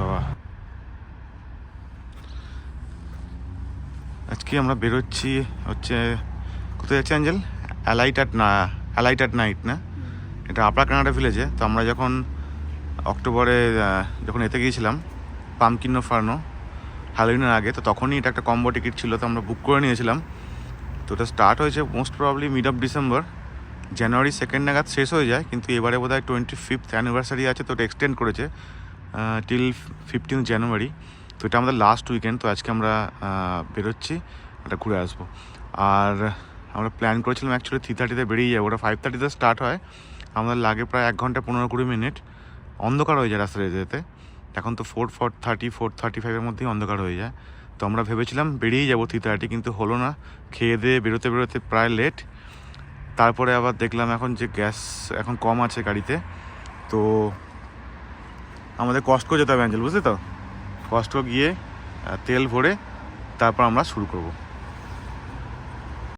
বাবা। আজকে আমরা বেরোচ্ছি হচ্ছে, কোথায় যাচ্ছি অ্যাঞ্জেল অ্যালাইট অ্যাট না অ্যালাইট অ্যাট নাইট না? এটা আপরা কানাডা ভিলেজে তো আমরা যখন অক্টোবরে যখন এতে গিয়েছিলাম পামকিনো ফার্নো হ্যালোইনের আগে, তো তখনই এটা একটা কম্বো টিকিট ছিল, তো আমরা বুক করে নিয়েছিলাম। তো ওটা স্টার্ট হয়েছে most probably mid of December January second নাগাদ শেষ হয়ে যায়, কিন্তু এবারে বোধ হয় টোয়েন্টি ফিফথ অ্যানিভার্সারি আছে, তো ওটা এক্সটেন্ড করেছে। টিল ফিফটিন জানুয়ারি তো এটা আমাদের লাস্ট উইকেন্ড তো আজকে আমরা বেরোচ্ছি এটা ঘুরে আসব। আর আমরা প্ল্যান করেছিলাম অ্যাকচুয়ালি থ্রি থার্টিতে বেরিয়ে যাব। ওটা ফাইভ থার্টিতে স্টার্ট হয়। আমাদের লাগে প্রায় এক ঘণ্টা পনেরো কুড়ি মিনিট। অন্ধকার হয়ে যায় রাস্তায় যেতে। এখন তো four four thirty four thirty ফাইভের মধ্যেই অন্ধকার হয়ে যায়। তো আমরা ভেবেছিলাম বেরিয়ে যাব থ্রি থার্টি কিন্তু হলো না। খেয়ে দিয়ে বেরোতে বেরোতে প্রায় লেট তারপরে আবার দেখলাম এখন যে গ্যাস এখন কম আছে গাড়িতে। তো আমাদের কস্টকো যেতে হবে অ্যাঞ্জেল বুঝলি তো? কস্টকো গিয়ে তেল ভরে তারপর আমরা শুরু করব।